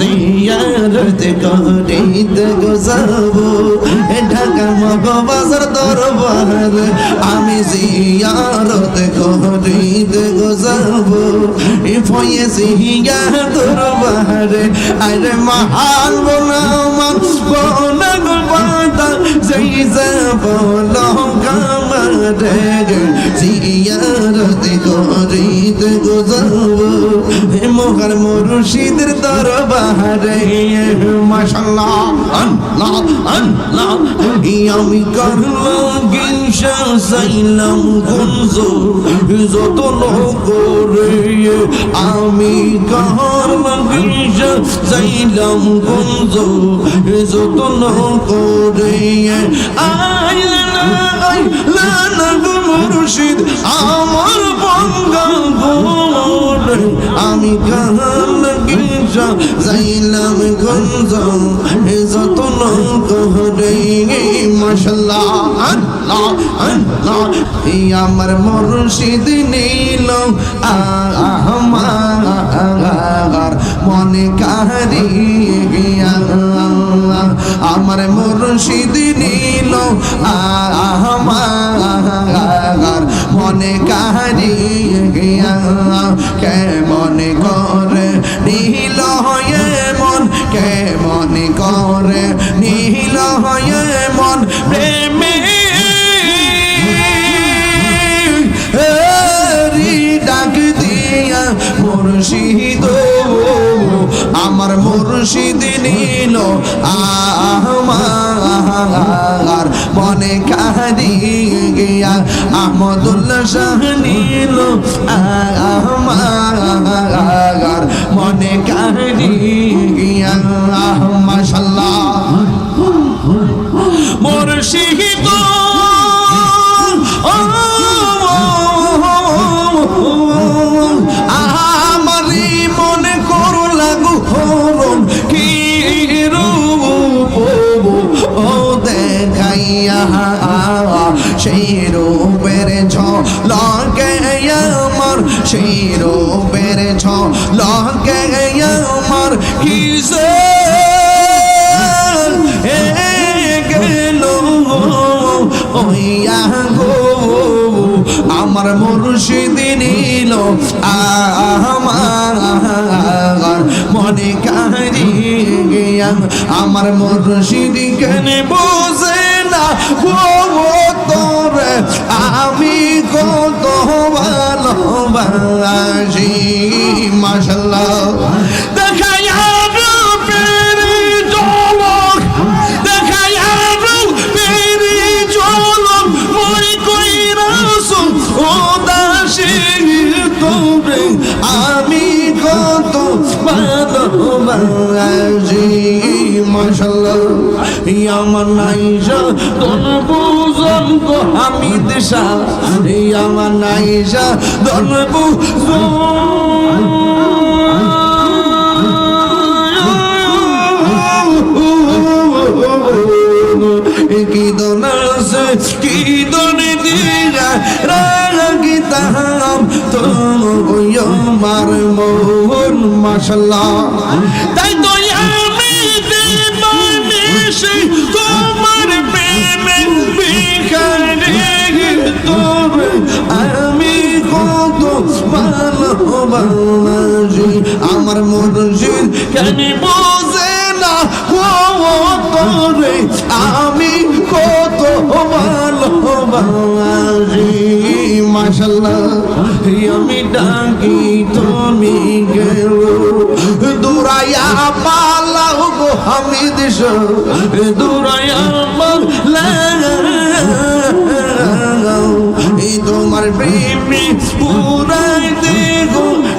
জিয়ারত করিতে গোসাব ঢাকা মগবাজার দরবার, আমি জিয়ারত করিতে গোসাব ফয়ে জিয়া দরবার, আরে মহাল বনামান বনা গোপাতা যেই যাব লোকামারে জিয়ারত করিতে গোসাব মোহর মুর্শিদের দরবারে মাশাল্লাহ আল্লাহ আল্লাহ আমি করলাম গিনশা সাইলাম গুনজ। যত লোক রে আমি করলাম গিনশা সাইলাম গুনজ। যত লোক রে আইলা না না গো মুর্শিদ, আমার বঙ্গা গোরে আমি কাহাল গিজা যাইলাম গঞ্জ আল্লাহ আল্লাহ। এই আমার মনে কাহারি আমার মুর্শিদ আমার মনে কাহারি কেমন করে নীল হয়ে মন, কেমন করে নীল হয়ে মন, প্রেমে ডাক দিয়া মুর্শিদ, আমার মুর্শিদ নীল, আমার মনে কাহারি গিয়া আহমদুল্লাহ শাহ নীল আমার মনে কাহারি গিয়া আমার মুর্শিদ নিল আমার মনে কারি গিয়া আমার মুর্শিদ কেন বোঝে না? ও তোরে আমি কত ভালোবাসি মাশাল্লাহ দেখাই মাশাল্লাহ আমার নাইজা তোর বুঝন গো আমি দিশা। আমার নাইজা তোর বুঝন। কি দন আছে, কি দনে দিয়া রাগিতাম মার মোহন মাশাল্লাহ তাই তো আমি দিবানিশি ভালোবাসি আমার মুর্শিদ কেন বোঝে না? তোরে আমি কত ভালোবাসি মাশাল্লাহ আমি ডাকি, তুমি গেল। দূরাইয়া পালাও গো আমি দেশ দূরাইয়া এই তোমার প্রেমে পুরাই দেখো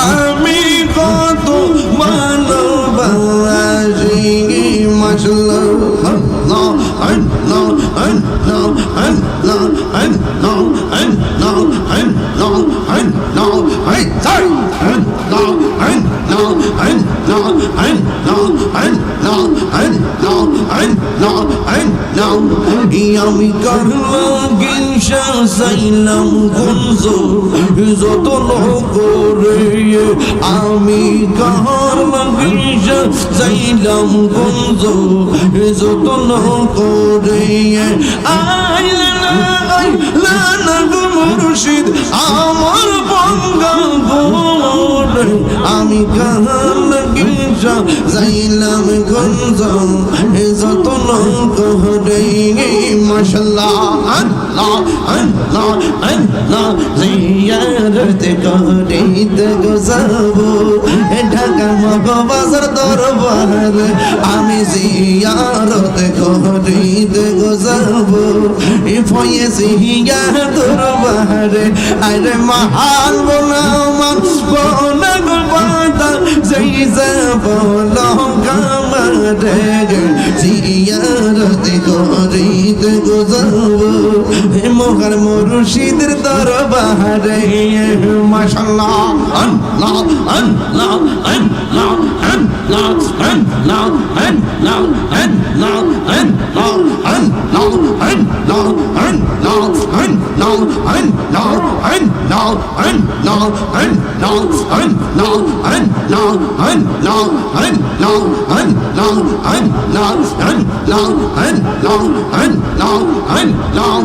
আমি কত মানবাসী মশলা Sorry! لعن لعن يومك لكن شاسيلم غنزر زت الحقوري عمي كهر لكن شاسيلم غنزر زت الحقوري آيلا মুর্শিদ, আমার বঙ্গাল আমি যাইলাম গঞ্জ হে যতন কহরে মশলা আল্লাহ আল্লাহ আল্লাহ, জিয়ারত কহরে গজাবো। হে ঢাকা মগবাজার দরবার আমি জিয়ারত কহরে করিতে গোসাবো ফয়ে সিহিয়া দরবারে। আরে মহাল বোনামা বোনা গোপাতা যেই যাব কামারে। জিয়ারত করিতে গোসাবো মোহর মুর্শিদের দরবারে। মাশাল্লাহ, আল্লাহ আল্লাহ আল্লাহ আল্লাহ আল্লাহ আল্লাহ আল্লাহ আল্লাহ আল্লাহ। long, and long, and long, and long, and long, and long, and long, and long, and long.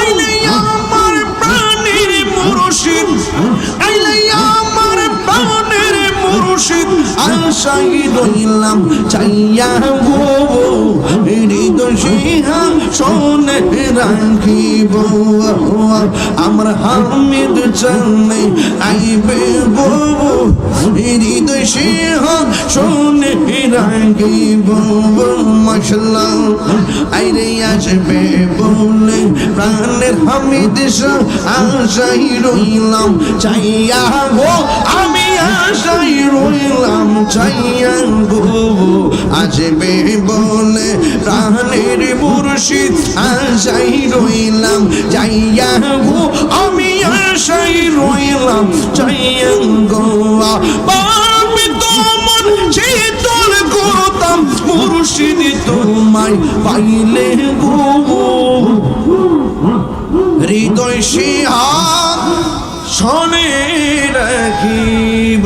Aile ya mar pranir murshid, aile মুর্শিদ আশাই রইলাম চাইয়া গো হৃদয় সিহা রাখিব আমার হামিদ আইবে গো সিহা রাখিব মশলা আইরে আসবে বলে প্রাণের হামিদ চাইয়া গো আমি আশাই রইলাম চাইয়া গো আসবে বলে প্রাণের মুর্শিদ আশাই রইলাম চাইয়া গো আমি আশাই রইলাম চাইয়া গো পাপি তোমার শীতল করতাম মুর্শিদ তোমায় পাইলে গো। হৃদয় সিহা সনে রাখিব।